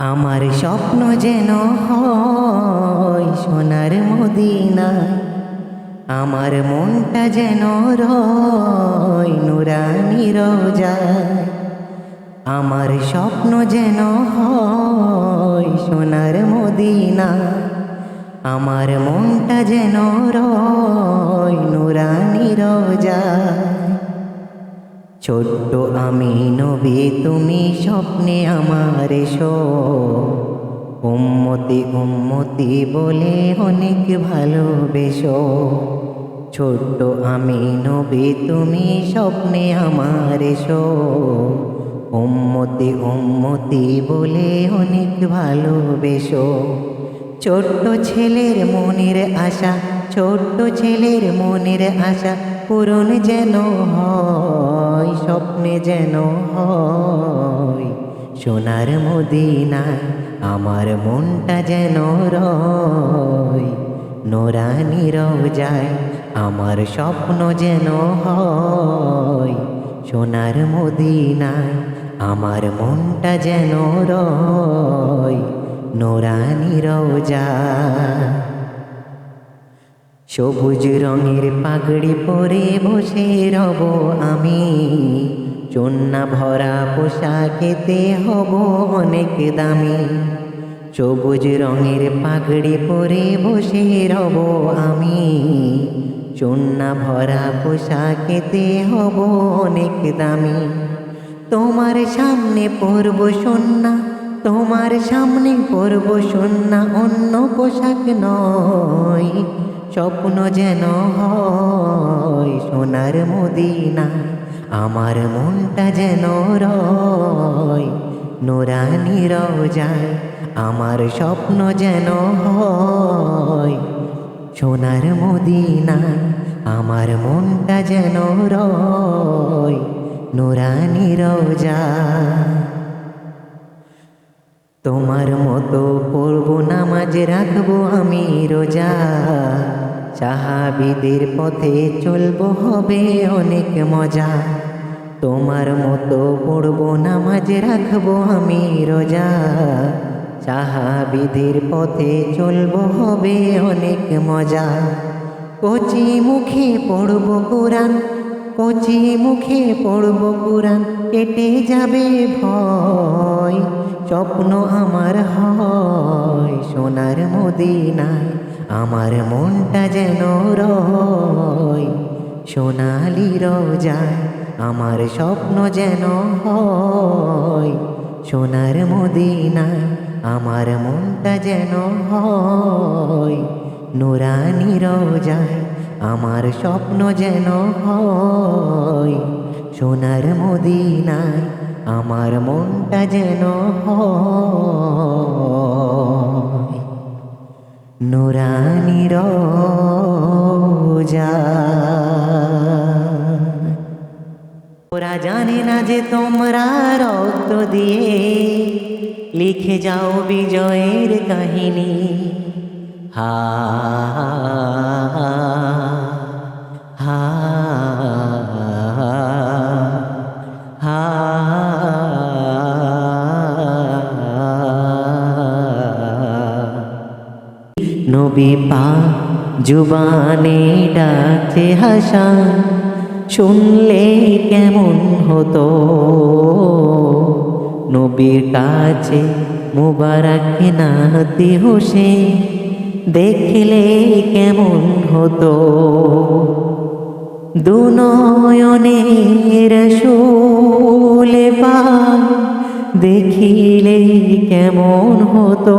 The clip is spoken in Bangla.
আমার স্বপ্ন যেন হয় সোনার মদিনায়। আমার মনটা যেন রয় নুরানি রোজায়। আমার স্বপ্ন যেন হয় সোনার মদিনা আমার মনটা যেন রয় নুরানি রোজায়। ছোট্ট আমি নবী, তুমি স্বপ্নে আমার এসো। উম্মতি উম্মতি বলে অনেক ভালোবেসো। ছোট্ট আমি নবী, তুমি স্বপ্নে আমার এসো। উম্মতি উম্মতি বলে অনেক ভালোবেসো। ছোট্ট ছেলের মনের আশা, ছোট্ট ছেলের মনের আশা পূরণ যেন হয়। স্বপ্নে যেন হয়, সোনার মদিনায় আমার মনটা যেন রয়। নোরানি যায় আমার স্বপ্ন যেন হয়, সোনার মদিনায় আমার মনটা যেন রয়। নোরানি রোজা সবুজ রঙের পাগড়ি পরে বসে রব আমি। চন্না ভরা পোশাকেতে হব অনেক দামি। সবুজ রঙের পাগড়ি পরে বসে রব আমি। চন্না ভরা পোশাকেতে হব অনেক দামি। তোমার সামনে পরব সন্না, তোমার সামনে পরব সন্না, অন্য পোশাক নয়। স্বপ্ন যেন হয় সোনার মদিনা, আমার মনটা যেন রয় নোরানি রোজায়, আমার স্বপ্ন যেন হয় সোনার মদিনা, আমার মনটা যেন রয় নোরানি রোজা তোমার মতো পড়ব, নামাজ রাখব আমি রোজা। সাহাবিদের পথে চলবো হবে অনেক মজা। তোমার মতো পড়ব, নামাজ রাখব আমি রোজা। সাহাবিদের পথে চলবো হবে অনেক মজা। কচি মুখে পড়ব কোরআন, কচি মুখে পড়ব কোরআন, কেটে যাবে ভয়। স্বপ্ন আমার হয় সোনার মদিনায়, আমার মনটা যেন রয়। সোনালি রোজায় আমার স্বপ্ন যেন হয়। সোনার মদিনায় আমার মনটা যেন হয়। নোরানি রোজায় আমার স্বপ্ন যেন হয়। সোনার মদিনায় আমার মনটা যেন নোরানি রোজা। ওরা জানে না যে তোমরা রক্ত দিয়ে লিখে যাও বিজয়ের কাহিনী। হা হা। নবী পা জুবানে ডাকছে হাসান, শুনলে কেমন হতো? নবীর কাছে মুবারক নাতি হোসে দেখলে কেমন হতো? দুনয়নের শুলে পা দেখিলে কেমন হতো?